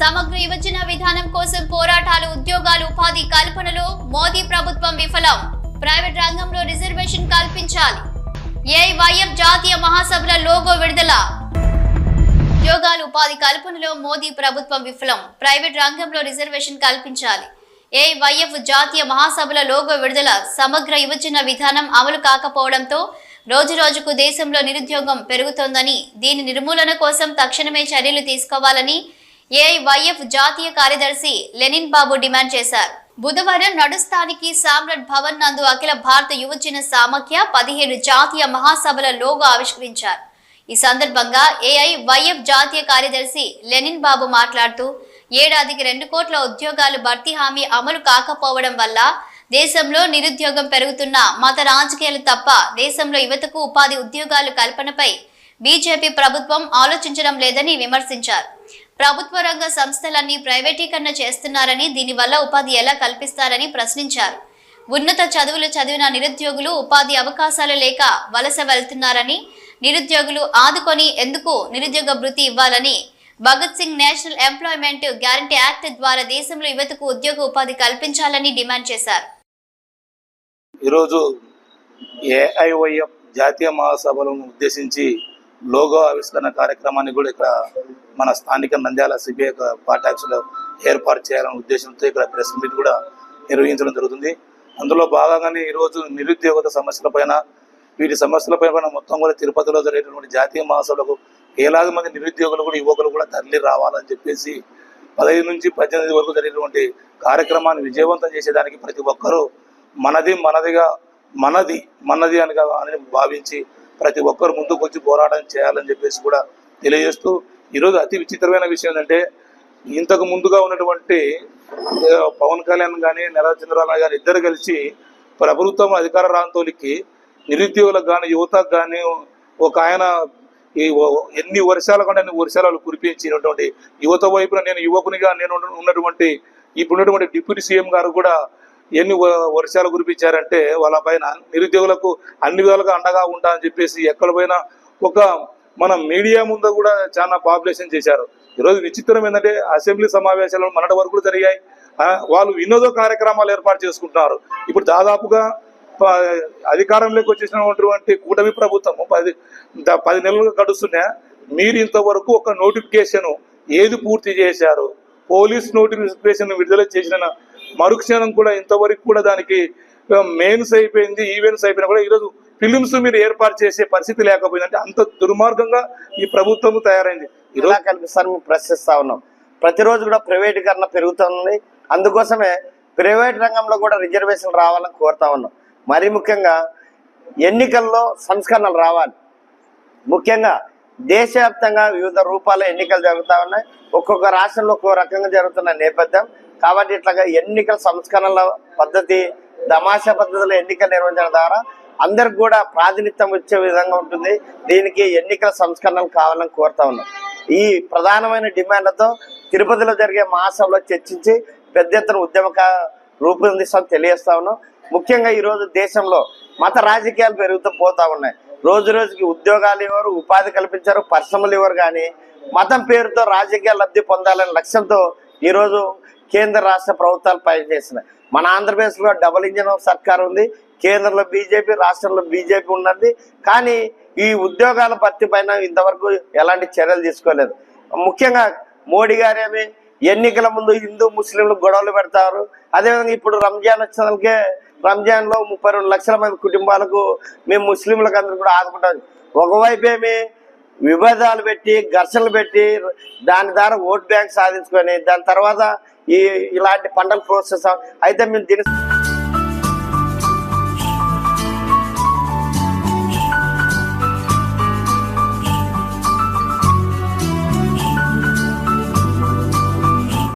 సమగ్ర యువజన విధానం కోసం పోరాటాలు ఉద్యోగాలు ఉపాధి కల్పనలో మోదీ ప్రభుత్వం విఫలం. ప్రైవేట్ రంగంలో రిజర్వేషన్ కల్పించాలి. ఏఐవైఎఫ్ జాతీయ మహాసభల లోగో విడుదల. ఉద్యోగాలు ఉపాధి కల్పనలో మోదీ ప్రభుత్వం విఫలం. ప్రైవేట్ రంగంలో రిజర్వేషన్ కల్పించాలి. ఏఐవైఎఫ్ జాతీయ మహాసభల లోగో విడుదల. సమగ్ర యువజన విధానం అమలు కాకపోవడంతో రోజు రోజుకు దేశంలో నిరుద్యోగం పెరుగుతోందని దీని నిర్మూలన కోసం తక్షణమే చర్యలు తీసుకోవాలని ఏఐవైఎఫ్ జాతీయ కార్యదర్శి లెనిన్ బాబు డిమాండ్ చేశారు. బుధవారం నడుస్తానికి సామ్రాట్ భవన్ నందు అఖిల భారత యువజన సామఖ్య పదిహేను జాతీయ మహాసభల లోగో ఆవిష్కరించారు. ఈ సందర్భంగా ఏఐవైఎఫ్ జాతీయ కార్యదర్శి లెనిన్ బాబు మాట్లాడుతూ ఏడాదికి రెండు కోట్ల ఉద్యోగాలు భర్తీ హామీ అమలు కాకపోవడం వల్ల దేశంలో నిరుద్యోగం పెరుగుతున్న మత రాజకీయాలు తప్ప దేశంలో యువతకు ఉపాధి ఉద్యోగాలు కల్పనపై బీజేపీ ప్రభుత్వం ఆలోచించడం లేదని విమర్శించారు. ప్రభుత్వ రంగ సంస్థలన్నీ ప్రైవేటీకరణ చేస్తున్నారని దీనివల్ల ఉపాధి ఎలా కల్పిస్తారని ప్రశ్నించారు. ఉన్నత చదువులు చదివిన నిరుద్యోగులు ఉపాధి అవకాశాలు లేక వలస వెళ్తున్నారని నిరుద్యోగులు ఆదుకొని ఎందుకు నిరుద్యోగ భృతి ఇవ్వాలని Bhagat Singh national employment guarantee act ద్వారా దేశంలో యువతకు ఉద్యోగ ఉపాధి కల్పించాలని డిమాండ్ చేశారు. ఈరోజు ఏఐవైఎఫ్ జాతీయ మహాసభలను ఉద్దేశించి లోగో ఆవిష్కరణ కార్యక్రమాన్ని కూడా ఇక్కడ మన స్థానిక నంద్యాల సిబిఐ పాటాక్స్లో ఏర్పాటు చేయాలనే ఉద్దేశంతో ఇక్కడ ప్రెస్ మీట్ కూడా నిర్వహించడం జరుగుతుంది. అందులో భాగంగానే ఈరోజు నిరుద్యోగత సమస్యలపైన వీటి సమస్యలపైన మొత్తం కూడా తిరుపతిలో జరిగేటువంటి జాతీయ మహాసభలకు వేలాది మంది నిరుద్యోగులు కూడా యువకులు కూడా తరలి రావాలని చెప్పేసి పదహైదు నుంచి పద్దెనిమిది వరకు జరిగినటువంటి కార్యక్రమాన్ని విజయవంతం చేసేదానికి ప్రతి ఒక్కరూ మనది మనదిగా మనది మనది అని అని భావించి ప్రతి ఒక్కరు ముందుకు వచ్చి పోరాటం చేయాలని చెప్పేసి కూడా తెలియజేస్తూ ఈరోజు అతి విచిత్రమైన విషయం ఏంటంటే ఇంతకు ముందుగా ఉన్నటువంటి పవన్ కళ్యాణ్ కానీ నెల చంద్రబాబు గారు ఇద్దరు కలిసి ప్రభుత్వం అధికార రాంతోలికి నిరుద్యోగులకు కానీ యువతకు కానీ ఒక ఆయన ఈ ఎన్ని వర్షాల కంటే అన్ని వర్షాలు కురిపించినటువంటి యువత వైపున నేను యువకునిగా నేను ఉన్నటువంటి ఇప్పుడు ఉన్నటువంటి డిప్యూటీ సీఎం గారు కూడా ఎన్ని వ- వర్షాలు కురిపించారంటే వాళ్ళ పైన నిరుద్యోగులకు అన్ని విధాలుగా అండగా ఉంటా అని చెప్పేసి ఎక్కడ పోయినా ఒక మన మీడియా ముందు కూడా చాలా పాపులేషన్ చేశారు. ఈరోజు విచిత్రం ఏంటంటే అసెంబ్లీ సమావేశాలు మనట వరకు కూడా జరిగాయి వాళ్ళు వినోద కార్యక్రమాలు ఏర్పాటు చేసుకుంటున్నారు. ఇప్పుడు దాదాపుగా అధికారంలోకి వచ్చేసినటువంటి కూటమి ప్రభుత్వం పది పది నెలలుగా గడుస్తున్నా మీరు ఇంతవరకు ఒక నోటిఫికేషన్ ఏది పూర్తి చేశారు? పోలీస్ నోటిఫికేషన్ విడుదల చేసిన మరుక్షణం కూడా ఇంతవరకు కూడా దానికి మెయిన్స్ అయిపోయింది ఈవెంట్స్ అయిపోయినా కూడా ఈరోజు ఫిలిమ్స్ మీరు ఏర్పాటు చేసే పరిస్థితి లేకపోయింది. అంటే అంత దుర్మార్గంగా ఈ ప్రభుత్వం తయారైంది. ఇలా కల్పిస్తారని మేము ప్రశ్నిస్తా ఉన్నాం. ప్రతిరోజు కూడా ప్రైవేటీకరణ పెరుగుతుంది. అందుకోసమే ప్రైవేట్ రంగంలో కూడా రిజర్వేషన్ రావాలని కోరుతా ఉన్నాం. మరీ ముఖ్యంగా ఎన్నికల్లో సంస్కరణలు రావాలి. ముఖ్యంగా దేశవ్యాప్తంగా వివిధ రూపాల ఎన్నికలు జరుగుతూ ఉన్నాయి. ఒక్కొక్క రాష్ట్రంలో ఒక్కొక్క రకంగా జరుగుతున్న నేపథ్యం. కాబట్టి ఇట్లాగా ఎన్నికల సంస్కరణల పద్ధతి దమాషా పద్ధతిలో ఎన్నికలు నిర్వహించడం ద్వారా అందరికి కూడా ప్రాతినిధ్యం వచ్చే విధంగా ఉంటుంది. దీనికి ఎన్నికల సంస్కరణలు కావాలని కోరుతా ఉన్నాం. ఈ ప్రధానమైన డిమాండ్లతో తిరుపతిలో జరిగే మహాసభలో చర్చించి పెద్ద ఎత్తున ఉద్యమక రూపొందిస్తామని తెలియజేస్తా ఉన్నాం. ముఖ్యంగా ఈరోజు దేశంలో మత రాజకీయాలు పెరుగుతూ పోతా ఉన్నాయి. రోజు రోజుకి ఉద్యోగాలు ఇవ్వరు ఉపాధి కల్పించారు పరిశ్రమలు ఇవ్వరు కానీ మతం పేరుతో రాజకీయ లబ్ధి పొందాలనే లక్ష్యంతో ఈరోజు కేంద్ర రాష్ట్ర ప్రభుత్వాలు పనిచేస్తున్నాయి. మన ఆంధ్రప్రదేశ్లో డబుల్ ఇంజన్ సర్కార్ ఉంది కేంద్రంలో బీజేపీ రాష్ట్రంలో బీజేపీ ఉన్నది కానీ ఈ ఉద్యోగాల భర్తీ పైన ఇంతవరకు ఎలాంటి చర్యలు తీసుకోలేదు. ముఖ్యంగా మోడీ గారేమి ఎన్నికల ముందు హిందూ ముస్లింలు గొడవలు పెడతారు. అదేవిధంగా ఇప్పుడు రంజాన్ వచ్చినందుకే రంజాన్లో ముప్పై రెండు లక్షల మంది కుటుంబాలకు మేము ముస్లింలకు అందరూ కూడా ఆదుకుంటాం. ఒకవైపు విభేదాలు పెట్టి ఘర్షణలు పెట్టి దాని ద్వారా ఓట్ బ్యాంక్ సాధించుకొని దాని తర్వాత ఈ ఇలాంటి పంటలు ప్రోత్సహిస్తాం. అయితే మేము దీని